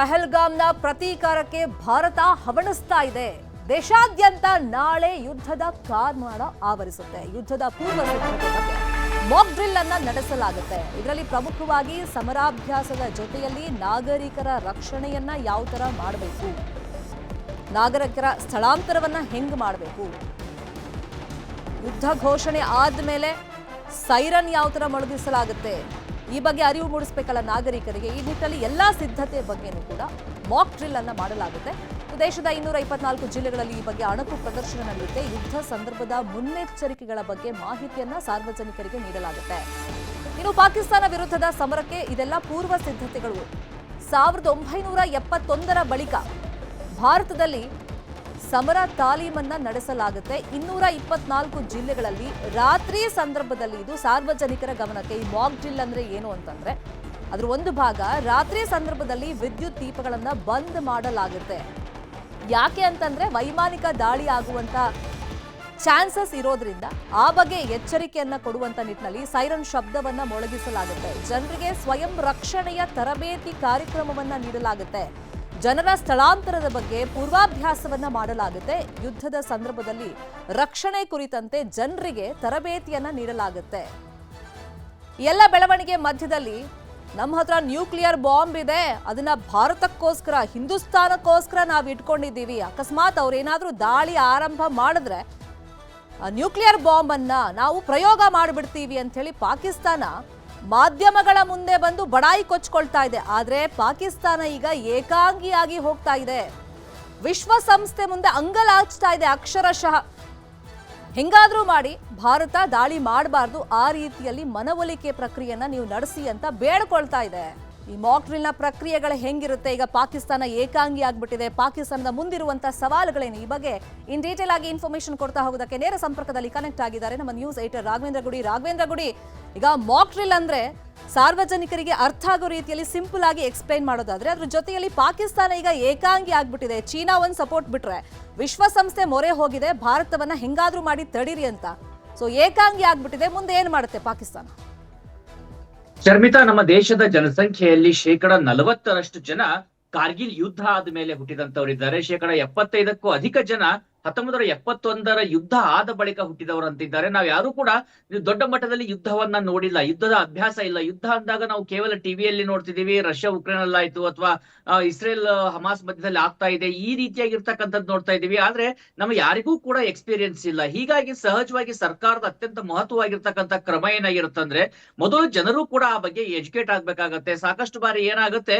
ಪಹಲ್ಗಾಮ್ನ ಪ್ರತೀಕಾರಕ್ಕೆ ಭಾರತ ಹವಣಿಸ್ತಾ ಇದೆ. ದೇಶಾದ್ಯಂತ ನಾಳೆ ಯುದ್ಧದ ಕಾರ್ಮಾಣ ಆವರಿಸುತ್ತೆ. ಯುದ್ಧದ ಪೂರ್ವ ಮಾಕ್ ಡ್ರಿಲ್ ಅನ್ನ ನಡೆಸಲಾಗುತ್ತೆ. ಇದರಲ್ಲಿ ಪ್ರಮುಖವಾಗಿ ಸಮರಾಭ್ಯಾಸದ ಜೊತೆಯಲ್ಲಿ ನಾಗರಿಕರ ರಕ್ಷಣೆಯನ್ನ ಯಾವ ತರ ಮಾಡಬೇಕು? ನಾಗರಿಕರ ಸ್ಥಳಾಂತರವನ್ನ ಹೆಂಗ್ ಮಾಡಬೇಕು? ಯುದ್ಧ ಘೋಷಣೆ ಆದ್ಮೇಲೆ ಸೈರನ್ ಯಾವ ತರ ಮೊಳಗಿಸಲಾಗುತ್ತೆ? ಈ ಬಗ್ಗೆ ಅರಿವು ಮೂಡಿಸಬೇಕಲ್ಲ ನಾಗರಿಕರಿಗೆ. ಈ ನಿಟ್ಟಿನಲ್ಲಿ ಎಲ್ಲ ಸಿದ್ಧತೆ ಬಗ್ಗೆನೂ ಕೂಡ ಮಾಕ್ ಡ್ರಿಲ್ ಅನ್ನು ಮಾಡಲಾಗುತ್ತೆ. ದೇಶದ ಇನ್ನೂರ ಇಪ್ಪತ್ನಾಲ್ಕು ಜಿಲ್ಲೆಗಳಲ್ಲಿ ಈ ಬಗ್ಗೆ ಅಣಕು ಪ್ರದರ್ಶನ ನಡೆಯುತ್ತೆ. ಯುದ್ಧ ಸಂದರ್ಭದ ಮುನ್ನೆಚ್ಚರಿಕೆಗಳ ಬಗ್ಗೆ ಮಾಹಿತಿಯನ್ನ ಸಾರ್ವಜನಿಕರಿಗೆ ನೀಡಲಾಗುತ್ತೆ. ಇನ್ನು ಪಾಕಿಸ್ತಾನ ವಿರುದ್ಧದ ಸಮರಕ್ಕೆ ಇದೆಲ್ಲ ಪೂರ್ವ ಸಿದ್ಧತೆಗಳು. ಸಾವಿರದ ಒಂಬೈನೂರ ಎಪ್ಪತ್ತೊಂದರ ಬಳಿಕ ಭಾರತದಲ್ಲಿ ಸಮರ ತಾಲೀಮನ್ನ ನಡೆಸಲಾಗುತ್ತೆ. ಇನ್ನೂರ ಇಪ್ಪತ್ನಾಲ್ಕು ಜಿಲ್ಲೆಗಳಲ್ಲಿ ರಾತ್ರಿ ಸಂದರ್ಭದಲ್ಲಿ ಇದು ಸಾರ್ವಜನಿಕರ ಗಮನಕ್ಕೆ ಈ ಮಾಕ್ ಡ್ರಿಲ್ ಅಂದ್ರೆ ಏನು ಅಂತಂದ್ರೆ ಅದ್ರ ಒಂದು ಭಾಗ ರಾತ್ರಿ ಸಂದರ್ಭದಲ್ಲಿ ವಿದ್ಯುತ್ ದೀಪಗಳನ್ನ ಬಂದ್ ಮಾಡಲಾಗುತ್ತೆ. ಯಾಕೆ ಅಂತಂದ್ರೆ ವೈಮಾನಿಕ ದಾಳಿ ಆಗುವಂತ ಚಾನ್ಸಸ್ ಇರೋದ್ರಿಂದ ಆ ಬಗ್ಗೆ ಎಚ್ಚರಿಕೆಯನ್ನ ಕೊಡುವಂತ ನಿಟ್ಟಿನಲ್ಲಿ ಸೈರನ್ ಶಬ್ದವನ್ನ ಮೊಳಗಿಸಲಾಗುತ್ತೆ. ಜನರಿಗೆ ಸ್ವಯಂ ರಕ್ಷಣೆಯ ತರಬೇತಿ ಕಾರ್ಯಕ್ರಮವನ್ನ ನೀಡಲಾಗುತ್ತೆ. ಜನರ ಸ್ಥಳಾಂತರದ ಬಗ್ಗೆ ಪೂರ್ವಾಭ್ಯಾಸವನ್ನ ಮಾಡಲಾಗುತ್ತೆ. ಯುದ್ಧದ ಸಂದರ್ಭದಲ್ಲಿ ರಕ್ಷಣೆ ಕುರಿತಂತೆ ಜನರಿಗೆ ತರಬೇತಿಯನ್ನ ನೀಡಲಾಗುತ್ತೆ. ಎಲ್ಲ ಬೆಳವಣಿಗೆ ಮಧ್ಯದಲ್ಲಿ ನಮ್ಮ ಹತ್ರ ನ್ಯೂಕ್ಲಿಯರ್ ಬಾಂಬ್ ಇದೆ. ಅದನ್ನ ಭಾರತಕ್ಕೋಸ್ಕರ, ಹಿಂದೂಸ್ತಾನಕ್ಕೋಸ್ಕರ ನಾವು ಇಟ್ಕೊಂಡಿದ್ದೀವಿ. ಅಕಸ್ಮಾತ್ ಅವ್ರೇನಾದ್ರೂ ದಾಳಿ ಆರಂಭ ಮಾಡಿದ್ರೆ ನ್ಯೂಕ್ಲಿಯರ್ ಬಾಂಬ್ ಅನ್ನ ನಾವು ಪ್ರಯೋಗ ಮಾಡಿಬಿಡ್ತೀವಿ ಅಂತ ಹೇಳಿ ಪಾಕಿಸ್ತಾನ ಮಾಧ್ಯಮಗಳ ಮುಂದೆ ಬಂದು ಬಡಾಯಿ ಕೊಚ್ಕೊಳ್ತಾ ಇದೆ. ಆದರೆ ಪಾಕಿಸ್ತಾನ ಈಗ ಏಕಾಂಗಿಯಾಗಿ ಹೋಗ್ತಾ ಇದೆ. ವಿಶ್ವಸಂಸ್ಥೆ ಮುಂದೆ ಅಂಗಲಾಚ್ತಾ ಇದೆ ಅಕ್ಷರಶಃ. ಹೆಂಗಾದ್ರೂ ಮಾಡಿ ಭಾರತ ದಾಳಿ ಮಾಡಬಾರ್ದು. ಆ ರೀತಿಯಲ್ಲಿ ಮನವೊಲಿಕೆ ಪ್ರಕ್ರಿಯೆಯನ್ನ ನೀವು ನಡೆಸಿ ಅಂತ ಬೇಡ್ಕೊಳ್ತಾ ಇದೆ. ಈ ಮಾಕ್ ಡ್ರಿಲ್ನ ಪ್ರಕ್ರಿಯೆಗಳು ಹೆಂಗಿರುತ್ತೆ? ಈಗ ಪಾಕಿಸ್ತಾನ ಏಕಾಂಗಿ ಆಗ್ಬಿಟ್ಟಿದೆ. ಪಾಕಿಸ್ತಾನದ ಮುಂದಿರುವಂತಹ ಸವಾಲುಗಳೇನು? ಈ ಬಗ್ಗೆ ಇನ್ ಡೀಟೇಲ್ ಆಗಿ ಇನ್ಫಾರ್ಮೇಶನ್ ಕೊಡ್ತಾ ಹೋಗೋದಕ್ಕೆ ನೇರ ಸಂಪರ್ಕದಲ್ಲಿ ಕನೆಕ್ಟ್ ಆಗಿದ್ದಾರೆ ನಮ್ಮ ನ್ಯೂಸ್ ಏಟರ್ ರಾಘವೇಂದ್ರ ಗುಡಿ. ರಾಘವೇಂದ್ರ ಗುಡಿ, ಈಗ ಮಾಕ್ ಡ್ರಿಲ್ ಅಂದ್ರೆ ಸಾರ್ವಜನಿಕರಿಗೆ ಅರ್ಥ ಆಗೋ ರೀತಿಯಲ್ಲಿ ಸಿಂಪಲ್ ಆಗಿ ಎಕ್ಸ್ಪ್ಲೈನ್ ಮಾಡೋದಾದ್ರೆ ಅದ್ರ ಜೊತೆಯಲ್ಲಿ ಪಾಕಿಸ್ತಾನ ಈಗ ಏಕಾಂಗಿ ಆಗ್ಬಿಟ್ಟಿದೆ. ಚೀನಾ ಒಂದು ಸಪೋರ್ಟ್ ಬಿಟ್ರೆ ವಿಶ್ವಸಂಸ್ಥೆ ಮೊರೆ ಹೋಗಿದೆ. ಭಾರತವನ್ನ ಹೆಂಗಾದ್ರೂ ಮಾಡಿ ತಡೀರಿ ಅಂತ. ಸೊ ಏಕಾಂಗಿ ಆಗ್ಬಿಟ್ಟಿದೆ. ಮುಂದೆ ಏನ್ ಮಾಡುತ್ತೆ ಪಾಕಿಸ್ತಾನ? ಶರ್ಮಿತಾ, ನಮ್ಮ ದೇಶದ ಜನಸಂಖ್ಯೆಯಲ್ಲಿ ಶೇಕಡ ನಲವತ್ತರಷ್ಟು ಜನ ಕಾರ್ಗಿಲ್ ಯುದ್ಧ ಆದ ಮೇಲೆ ಹುಟ್ಟಿದಂತವರಿದ್ದಾರೆ ಶೇಕಡ ಎಪ್ಪತ್ತೈದಕ್ಕೂ ಅಧಿಕ ಜನ ಹತ್ತೊಂಬತ್ತರ ಎಪ್ಪತ್ತೊಂದರ ಯುದ್ಧ ಆದ ಬಳಿಕ ಹುಟ್ಟಿದವರು ಅಂತಿದ್ದಾರೆ ನಾವು ಯಾರು ಕೂಡ ದೊಡ್ಡ ಮಟ್ಟದಲ್ಲಿ ಯುದ್ಧವನ್ನ ನೋಡಿಲ್ಲ. ಯುದ್ಧದ ಅಭ್ಯಾಸ ಇಲ್ಲ. ಯುದ್ಧ ಅಂದಾಗ ನಾವು ಕೇವಲ ಟಿವಿಯಲ್ಲಿ ನೋಡ್ತಿದೀವಿ ರಷ್ಯಾ ಉಕ್ರೇನ್ ಅಲ್ಲಾಯ್ತು ಅಥವಾ ಇಸ್ರೇಲ್, ಹಮಾಸ್ ಮಧ್ಯದಲ್ಲಿ ಆಗ್ತಾ ಇದೆ. ಈ ರೀತಿಯಾಗಿರ್ತಕ್ಕಂಥದ್ದು ನೋಡ್ತಾ ಇದೀವಿ ಆದ್ರೆ ನಮ್ಮ ಯಾರಿಗೂ ಕೂಡ ಎಕ್ಸ್ಪೀರಿಯನ್ಸ್ ಇಲ್ಲ. ಹೀಗಾಗಿ ಸಹಜವಾಗಿ ಸರ್ಕಾರದ ಅತ್ಯಂತ ಮಹತ್ವವಾಗಿರ್ತಕ್ಕಂಥ ಕ್ರಮ ಏನಾಗಿರುತ್ತಂದ್ರೆ ಮೊದಲು ಜನರು ಕೂಡ ಆ ಬಗ್ಗೆ ಎಜುಕೇಟ್ ಆಗ್ಬೇಕಾಗತ್ತೆ. ಸಾಕಷ್ಟು ಬಾರಿ ಏನಾಗುತ್ತೆ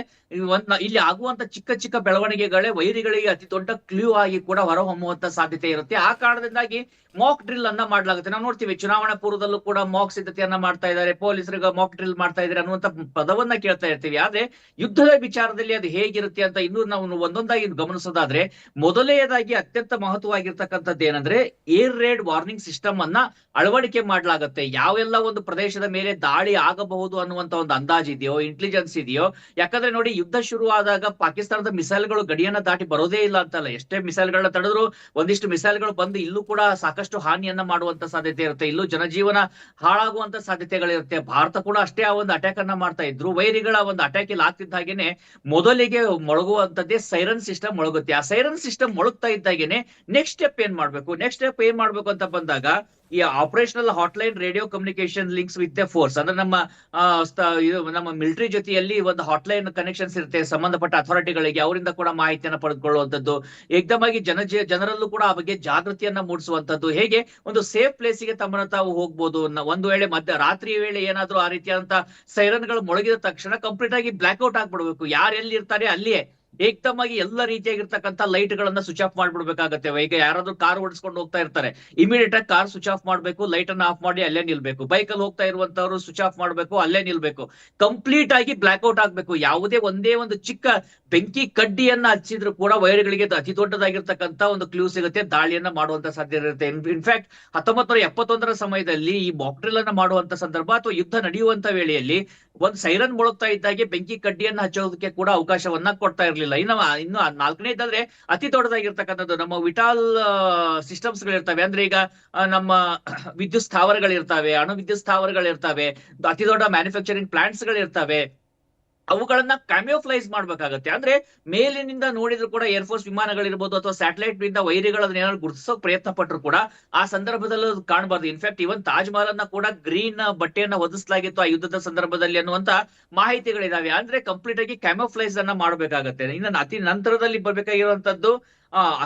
ಇಲ್ಲಿ ಆಗುವಂತ ಚಿಕ್ಕ ಚಿಕ್ಕ ಬೆಳವಣಿಗೆಗಳೇ ವೈರಿಗಳಿಗೆ ಅತಿ ದೊಡ್ಡ ಕ್ಲೂ ಆಗಿ ಕೂಡ ಹೊರಹೊಮ್ಮುವಂತ ಸಾಧ್ಯತೆ ಇರುತ್ತೆ. ಆ ಕಾರಣದಿಂದಾಗಿ ಮಾಕ್ ಡ್ರಿಲ್ ಅನ್ನ ಮಾಡಲಾಗುತ್ತೆ. ನಾವು ನೋಡ್ತೀವಿ, ಚುನಾವಣಾ ಪೂರ್ವದಲ್ಲೂ ಕೂಡ ಮಾಕ್ ಸಿದ್ಧತೆಯನ್ನ ಮಾಡ್ತಾ ಇದ್ದಾರೆ. ಪೊಲೀಸರಿಗೆ ಮಾಕ್ ಡ್ರಿಲ್ ಮಾಡ್ತಾ ಇದ್ದಾರೆ ಅನ್ನುವಂತ ಪದವನ್ನ ಕೇಳ್ತಾ ಇರ್ತೀವಿ. ಆದ್ರೆ ಯುದ್ಧದ ವಿಚಾರದಲ್ಲಿ ಅದು ಹೇಗಿರುತ್ತೆ ಅಂತ ಇನ್ನೂ ನಾವು ಒಂದೊಂದಾಗಿ ಗಮನಿಸೋದಾದ್ರೆ ಮೊದಲನೆಯದಾಗಿ ಅತ್ಯಂತ ಮಹತ್ವವಾಗಿರ್ತಕ್ಕಂಥದ್ದು ಏನಂದ್ರೆ, ಏರ್ ರೇಡ್ ವಾರ್ನಿಂಗ್ ಸಿಸ್ಟಮ್ ಅನ್ನ ಅಳವಡಿಕೆ ಮಾಡಲಾಗುತ್ತೆ. ಯಾವೆಲ್ಲ ಒಂದು ಪ್ರದೇಶದ ಮೇಲೆ ದಾಳಿ ಆಗಬಹುದು ಅನ್ನುವಂತ ಒಂದು ಅಂದಾಜ್ ಇದೆಯೋ ಇಂಟೆಲಿಜೆನ್ಸ್ ಇದೆಯೋ, ಯಾಕಂದ್ರೆ ನೋಡಿ ಯುದ್ಧ ಶುರುವಾದಾಗ ಪಾಕಿಸ್ತಾನದ ಮಿಸೈಲ್ಗಳು ಗಡಿಯನ್ನ ದಾಟಿ ಬರೋದೇ ಇಲ್ಲ ಅಂತಲ್ಲ. ಎಷ್ಟೇ ಮಿಸೈಲ್ಗಳನ್ನ ತಡೆದ್ರು ಒಂದಿಷ್ಟು ಮಿಸೈಲ್ಗಳು ಬಂದು ಇಲ್ಲೂ ಕೂಡ ಸಾಕಷ್ಟು ಹಾನಿಯನ್ನ ಮಾಡುವಂತ ಸಾಧ್ಯತೆ ಇರುತ್ತೆ. ಇಲ್ಲೂ ಜನಜೀವನ ಹಾಳಾಗುವಂತ ಸಾಧ್ಯತೆಗಳಿರುತ್ತೆ. ಭಾರತ ಕೂಡ ಅಷ್ಟೇ ಆ ಒಂದು ಅಟ್ಯಾಕ್ ಅನ್ನ ಮಾಡ್ತಾ ಇದ್ರು. ವೈರಿಗಳ ಒಂದು ಅಟ್ಯಾಕ್ ಇಲ್ಲಿ ಆಗ್ತಿದ್ದ ಹಾಗೇನೆ ಮೊದಲಿಗೆ ಮೊಳಗುವಂತದ್ದೇ ಸೈರನ್ ಸಿಸ್ಟಮ್ ಮೊಳಗುತ್ತೆ. ಆ ಸೈರನ್ ಸಿಸ್ಟಮ್ ಮೊಳಗ್ತಾ ಇದ್ದಾಗೇನೆ ನೆಕ್ಸ್ಟ್ ಸ್ಟೆಪ್ ಏನ್ ಮಾಡ್ಬೇಕು? ನೆಕ್ಸ್ಟ್ ಸ್ಟೆಪ್ ಏನ್ ಮಾಡ್ಬೇಕು ಅಂತ ಬಂದಾಗ ಈ operational hotline radio communication links with the force ಅಂದ್ರೆ ನಮ್ಮ ನಮ್ಮ ಮಿಲಿಟರಿ ಜೊತೆಯಲ್ಲಿ ಒಂದು ಹಾಟ್ಲೈನ್ ಕನೆಕ್ಷನ್ಸ್ ಇರುತ್ತೆ, ಸಂಬಂಧಪಟ್ಟ ಅಥಾರಿಟಿಗಳಿಗೆ ಅವರಿಂದ ಕೂಡ ಮಾಹಿತಿಯನ್ನು ಪಡೆದುಕೊಳ್ಳುವಂಥದ್ದು. ಏಕದಮಾಗಿ ಜನ ಜನರಲ್ಲೂ ಕೂಡ ಆ ಬಗ್ಗೆ ಜಾಗೃತಿಯನ್ನ ಮೂಡಿಸುವಂತದ್ದು ಹೇಗೆ? ಒಂದು ಸೇಫ್ ಪ್ಲೇಸಿಗೆ ತಮ್ಮನ್ನು ತಾವು ಹೋಗ್ಬೋದು. ಒಂದು ವೇಳೆ ಮಧ್ಯ, ರಾತ್ರಿ ವೇಳೆ ಏನಾದ್ರೂ ಆ ರೀತಿಯಾದಂತಹ ಸೈರನ್ಗಳು ಮೊಳಗಿದ ತಕ್ಷಣ ಕಂಪ್ಲೀಟ್ ಆಗಿ ಬ್ಲಾಕ್ಔಟ್ ಆಗ್ಬಿಡ್ಬೇಕು. ಯಾರು ಎಲ್ಲಿ ಇರ್ತಾರೆ ಅಲ್ಲಿಯೇ. ಏಕ್ದಮ್ ಆಗಿ ಎಲ್ಲ ರೀತಿಯಾಗಿರ್ತಕ್ಕಂಥ ಲೈಟ್ ಗಳನ್ನ ಸ್ವಿಚ್ ಆಫ್ ಮಾಡ್ಬಿಡ್ಬೇಕಾಗತ್ತೆ. ಈಗ ಯಾರಾದ್ರೂ ಕಾರ್ ಓಡಿಸ್ಕೊಂಡು ಹೋಗ್ತಾ ಇರ್ತಾರೆ. ಇಮಿಡಿಯೇಟ್ ಆಗಿ ಕಾರ್ ಸ್ವಿಚ್ ಆಫ್ ಮಾಡ್ಬೇಕು ಲೈಟ್ ಅನ್ನ ಆಫ್ ಮಾಡಿ ಅಲ್ಲೇ ನಿಲ್ಬೇಕು. ಬೈಕ್ ಅಲ್ಲಿ ಹೋಗ್ತಾ ಇರುವಂತವ್ರು ಸ್ವಿಚ್ ಆಫ್ ಮಾಡ್ಬೇಕು, ಅಲ್ಲೇ ನಿಲ್ಬೇಕು. ಕಂಪ್ಲೀಟ್ ಆಗಿ ಬ್ಲಾಕ್ ಔಟ್ ಆಗ್ಬೇಕು. ಯಾವುದೇ ಒಂದೇ ಒಂದು ಚಿಕ್ಕ ಬೆಂಕಿ ಕಡ್ಡಿಯನ್ನ ಹಚ್ಚಿದ್ರು ಕೂಡ ವೈರ್ಗಳಿಗೆ ಅತಿ ದೊಡ್ಡದಾಗಿರ್ತಕ್ಕಂಥ ಒಂದು ಕ್ಲೂ ಸಿಗುತ್ತೆ. ದಾಳಿಯನ್ನ ಮಾಡುವಂತ ಸಾಧ್ಯತೆ ಇರುತ್ತೆ. ಇನ್ಫ್ಯಾಕ್ಟ್ ಹತ್ತೊಂಬತ್ತು ನೂರ ಎಪ್ಪತ್ತೊಂದರ ಸಮಯದಲ್ಲಿ ಈ ಮಾಕ್ಡ್ರಿಲ್ ಅನ್ನ ಮಾಡುವಂತ ಸಂದರ್ಭ ಅಥವಾ ಯುದ್ಧ ನಡೆಯುವಂತ ವೇಳೆಯಲ್ಲಿ ಒಂದು ಸೈರನ್ ಮುಳುಗ್ತಾ ಇದ್ದಾಗೆ ಬೆಂಕಿ ಕಡ್ಡಿಯನ್ನ ಹಚ್ಚೋದಕ್ಕೆ ಕೂಡ ಅವಕಾಶವನ್ನ ಕೊಡ್ತಾ ಇರ್ಲಿಲ್ಲ. ಇನ್ನು ಇನ್ನು ನಾಲ್ಕನೇದಾದ್ರೆ ಅತಿ ದೊಡ್ಡದಾಗಿರ್ತಕ್ಕಂಥದ್ದು ನಮ್ಮ ವಿಟಾಲ್ ಸಿಸ್ಟಮ್ಸ್ ಗಳಿರ್ತವೆ ಅಂದ್ರೆ ಈಗ ನಮ್ಮ ವಿದ್ಯುತ್ ಸ್ಥಾವರಗಳಿರ್ತವೆ ಅಣು ವಿದ್ಯುತ್ ಸ್ಥಾವರಗಳಿರ್ತವೆ, ಅತಿ ದೊಡ್ಡ ಮ್ಯಾನುಫ್ಯಾಕ್ಚರಿಂಗ್ ಪ್ಲಾಂಟ್ಸ್ ಗಳಿರ್ತವೆ. ಅವುಗಳನ್ನ ಕ್ಯಾಮಿಯೋಫ್ಲೈಸ್ ಮಾಡ್ಬೇಕಾಗತ್ತೆ. ಅಂದ್ರೆ ಮೇಲಿನಿಂದ ನೋಡಿದ್ರು ಕೂಡ ಏರ್ಫೋರ್ಸ್ ವಿಮಾನಗಳಿರ್ಬೋದು ಅಥವಾ ಸ್ಯಾಟಲೈಟ್ನಿಂದ ವೈರಿಗಳನ್ನ ಏನಾದ್ರು ಗುರುತಿಸೋಕ್ ಪ್ರಯತ್ನ ಪಟ್ಟರು ಕೂಡ ಆ ಸಂದರ್ಭದಲ್ಲೂ ಕಾಣಬಾರ್ದು. In fact even Taj Mahal ಅನ್ನ ಕೂಡ ಗ್ರೀನ್ ಬಟ್ಟೆಯನ್ನ ಒದಿಸಲಾಗಿತ್ತು ಆ ಯುದ್ಧದ ಸಂದರ್ಭದಲ್ಲಿ ಅನ್ನುವಂತ ಮಾಹಿತಿಗಳಿದಾವೆ. ಅಂದ್ರೆ ಕಂಪ್ಲೀಟ್ ಆಗಿ ಕ್ಯಾಮೋಫ್ಲೈಸ್ ಅನ್ನ ಮಾಡಬೇಕಾಗತ್ತೆ. ಇನ್ನ ಅತಿ ನಂತರದಲ್ಲಿ ಬರ್ಬೇಕಾಗಿರುವಂತದ್ದು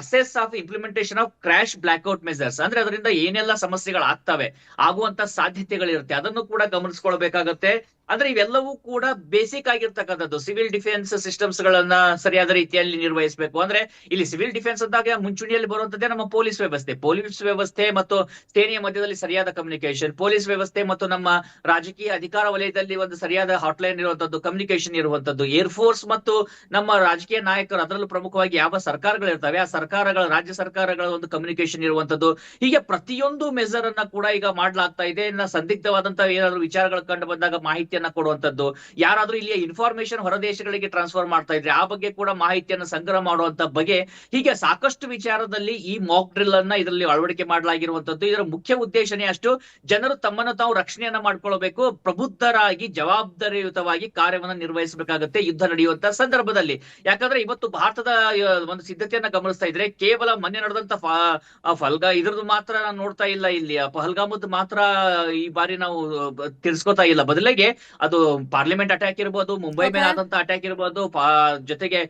assess of implementation of crash blackout measures ಅಂದ್ರೆ ಅದರಿಂದ ಏನೆಲ್ಲ ಸಮಸ್ಯೆಗಳಾಗ್ತವೆ, ಆಗುವಂತ ಸಾಧ್ಯತೆಗಳಿರುತ್ತೆ. ಅದನ್ನು ಕೂಡ ಗಮನಿಸ್ಕೊಳ್ಬೇಕಾಗತ್ತೆ. ಅಂದ್ರೆ ಇವೆಲ್ಲವೂ ಕೂಡ ಬೇಸಿಕ್ ಆಗಿರ್ತಕ್ಕಂಥದ್ದು. ಸಿವಿಲ್ ಡಿಫೆನ್ಸ್ ಸಿಸ್ಟಮ್ಸ್ ಗಳನ್ನ ಸರಿಯಾದ ರೀತಿಯಲ್ಲಿ ನಿರ್ವಹಿಸಬೇಕು. ಅಂದ್ರೆ ಇಲ್ಲಿ ಸಿವಿಲ್ ಡಿಫೆನ್ಸ್ ಅಂದಾಗ ಮುಂಚೂಣಿಯಲ್ಲಿ ಬರುವಂತದ್ದೇ ನಮ್ಮ ಪೊಲೀಸ್ ವ್ಯವಸ್ಥೆ. ಪೊಲೀಸ್ ವ್ಯವಸ್ಥೆ ಮತ್ತು ಸೇನೆಯ ಮಧ್ಯದಲ್ಲಿ ಸರಿಯಾದ ಕಮ್ಯುನಿಕೇಶನ್ ಪೊಲೀಸ್ ವ್ಯವಸ್ಥೆ ಮತ್ತು ನಮ್ಮ ರಾಜಕೀಯ ಅಧಿಕಾರ ವಲಯದಲ್ಲಿ ಒಂದು ಸರಿಯಾದ ಹಾಟ್ಲೈನ್ ಇರುವಂತದ್ದು ಕಮ್ಯುನಿಕೇಶನ್ ಇರುವಂತದ್ದು ಏರ್ ಫೋರ್ಸ್ ಮತ್ತು ನಮ್ಮ ರಾಜಕೀಯ ನಾಯಕರು, ಅದರಲ್ಲೂ ಪ್ರಮುಖವಾಗಿ ಯಾವ ಸರ್ಕಾರಗಳಿರ್ತವೆ ಆ ಸರ್ಕಾರಗಳ, ರಾಜ್ಯ ಸರ್ಕಾರಗಳ ಒಂದು ಕಮ್ಯುನಿಕೇಶನ್ ಇರುವಂತದ್ದು. ಹೀಗೆ ಪ್ರತಿಯೊಂದು ಮೆಸರ್ ಅನ್ನ ಕೂಡ ಈಗ ಮಾಡ್ಲಾಗ್ತಾ ಇದೆ. ಇನ್ನ ಸಂದಿಗ್ಧವಾದಂತಹ ಏನಾದ್ರು ವಿಚಾರಗಳು ಕಂಡು ಬಂದಾಗ ಮಾಹಿತಿಯನ್ನ ಕೊಡುವಂತದ್ದು. ಯಾರಾದ್ರೂ ಇಲ್ಲಿಯ ಇನ್ಫಾರ್ಮೇಶನ್ ಹೊರದೇಶಗಳಿಗೆ ಟ್ರಾನ್ಸ್ಫರ್ ಮಾಡ್ತಾ ಇದ್ರೆ ಆ ಬಗ್ಗೆ ಕೂಡ ಮಾಹಿತಿಯನ್ನು ಸಂಗ್ರಹ ಮಾಡುವಂತ ಬಗ್ಗೆ ಹೀಗೆ ಸಾಕಷ್ಟು ವಿಚಾರದಲ್ಲಿ ಈ ಮಾಕ್ ಡ್ರಿಲ್ ಅನ್ನ ಇದರಲ್ಲಿ ಅಳವಡಿಕೆ ಮಾಡಲಾಗಿರುವಂತದ್ದು. ಇದರ ಮುಖ್ಯ ಉದ್ದೇಶನೇ ಅಷ್ಟು. ಜನರು ತಮ್ಮನ್ನು ತಾವು ರಕ್ಷಣೆಯನ್ನ ಮಾಡ್ಕೊಳ್ಬೇಕು. ಪ್ರಬುದ್ಧರಾಗಿ, ಜವಾಬ್ದಾರಿಯುತವಾಗಿ ಕಾರ್ಯವನ್ನ ನಿರ್ವಹಿಸಬೇಕಾಗುತ್ತೆ ಯುದ್ಧ ನಡೆಯುವಂತ ಸಂದರ್ಭದಲ್ಲಿ. ಯಾಕಂದ್ರೆ ಇವತ್ತು ಭಾರತದ ಒಂದು ಸಿದ್ಧತೆಯನ್ನ ಗಮನಿಸ್ತಾ ಇದ್ರೆ ಕೇವಲ ಮೊನ್ನೆ ನಡೆದಂತ ಫಲ್ಗ ಇದ್ರದ್ದು ಮಾತ್ರ ನಾನು ನೋಡ್ತಾ ಇಲ್ಲ ಇಲ್ಲಿ. ಆ ಪಹಲ್ಗಾಮದ್ ಮಾತ್ರ ಈ ಬಾರಿ ನಾವು ತಿಳ್ಸ್ಕೊತಾ ಇಲ್ಲ. ಬದಲಿಗೆ ಅದು ಪಾರ್ಲಿಮೆಂಟ್ ಅಟ್ಯಾಕ್ ಇರ್ಬೋದು ಮುಂಬೈ ಮೇಲೆ ಆದಂತ ಅಟ್ಯಾಕ್ ಇರ್ಬೋದು ಜೊತೆಗೆ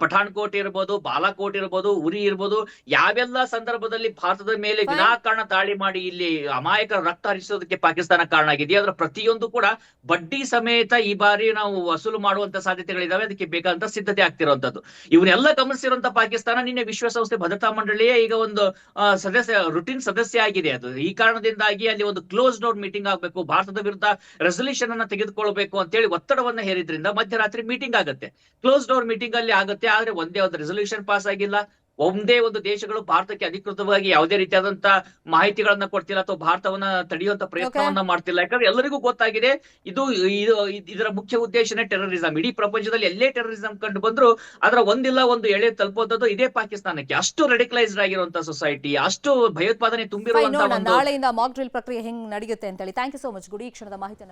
ಪಠಾಣ್ಕೋಟ್ ಇರ್ಬೋದು ಬಾಲಾಕೋಟ್ ಇರ್ಬೋದು ಉರಿ ಇರ್ಬೋದು ಯಾವೆಲ್ಲ ಸಂದರ್ಭದಲ್ಲಿ ಭಾರತದ ಮೇಲೆ. ವಿನಾಕಾರಣ ದಾಳಿ ಮಾಡಿ ಇಲ್ಲಿ ಅಮಾಯಕರ ರಕ್ತ ಹರಿಸೋದಕ್ಕೆ ಪಾಕಿಸ್ತಾನ ಕಾರಣ ಆಗಿದೆ ಅದರ ಪ್ರತಿಯೊಂದು ಕೂಡ ಬಡ್ಡಿ ಸಮೇತ ಈ ಬಾರಿ ನಾವು ವಸೂಲು ಮಾಡುವಂತ ಸಾಧ್ಯತೆಗಳಿದಾವೆ. ಅದಕ್ಕೆ ಬೇಕಾದಂತ ಸಿದ್ಧತೆ ಆಗ್ತಿರುವಂತದ್ದು ಇವನ್ನೆಲ್ಲ ಗಮನಿಸಿರುವಂತ ಪಾಕಿಸ್ತಾನ ನಿನ್ನೆ ವಿಶ್ವಸಂಸ್ಥೆ ಭದ್ರತಾ ಮಂಡಳಿಯೇ ಈಗ ಒಂದು ಸದಸ್ಯ ರುಟೀನ್ ಸದಸ್ಯ ಆಗಿದೆ. ಅದು ಈ ಕಾರಣದಿಂದಾಗಿ ಅಲ್ಲಿ ಒಂದು ಕ್ಲೋಸ್ ಡೋರ್ ಮೀಟಿಂಗ್ ಆಗಬೇಕು ಭಾರತದ ವಿರುದ್ಧ ರೆಸಲ್ಯೂಷನ್ ಅನ್ನ ತೆಗೆದುಕೊಳ್ಬೇಕು ಅಂತೇಳಿ ಒತ್ತಡವನ್ನ ಹೇರಿದ್ರಿಂದ ಮಧ್ಯರಾತ್ರಿ ಮೀಟಿಂಗ್ ಆಗುತ್ತೆ. ಕ್ಲೋಸ್ ಡೋರ್ ಮೀಟಿಂಗ್ ಅಲ್ಲಿ ಆಗುತ್ತೆ ಆದ್ರೆ ಒಂದೇ ಒಂದು ರೆಸೊಲ್ಯೂಷನ್ ಪಾಸ್ ಆಗಿಲ್ಲ. ಒಂದೇ ಒಂದು ದೇಶಗಳು ಭಾರತಕ್ಕೆ ಅಧಿಕೃತವಾಗಿ ಯಾವುದೇ ರೀತಿಯಾದಂತ ಮಾಹಿತಿಗಳನ್ನ ಕೊಡ್ತಿಲ್ಲ ಅಥವಾ ಭಾರತವನ್ನ ತಡೆಯುವಂತ ಪ್ರಯತ್ನವನ್ನ ಮಾಡ್ತಿಲ್ಲ. ಯಾಕಂದ್ರೆ ಎಲ್ಲರಿಗೂ ಗೊತ್ತಾಗಿದೆ ಇದು ಇದು ಇದರ ಮುಖ್ಯ ಉದ್ದೇಶನೇ ಟೆರರಿಸಂ ಇಡೀ ಪ್ರಪಂಚದಲ್ಲಿ ಎಲ್ಲೇ ಟೆರರಿಸಂ ಕಂಡು ಬಂದ್ರು ಅದರ ಒಂದಿಲ್ಲ ಒಂದು ಎಳೆ ತಲುಪೋದದ್ದು ಇದೇ ಪಾಕಿಸ್ತಾನಕ್ಕೆ. ಅಷ್ಟು ರೆಡಿಕಲೈಸ್ಡ್ ಆಗಿರುವಂತ ಸೊಸೈಟಿ ಅಷ್ಟು ಭಯೋತ್ಪಾದನೆ ತುಂಬಿರುವಂತಹ ನಾಳೆಯಿಂದ ಮಾಕ್ ಡ್ರಿಲ್ ಪ್ರಕ್ರಿಯೆ ಹೆಂಗ್ ನಡೆಯುತ್ತೆ ಅಂತೇಳಿ. ಥ್ಯಾಂಕ್ ಯು ಸೋ ಮಚ್ ಗುಡಿ ಕ್ಷಣದ ಮಾಹಿತಿಯನ್ನು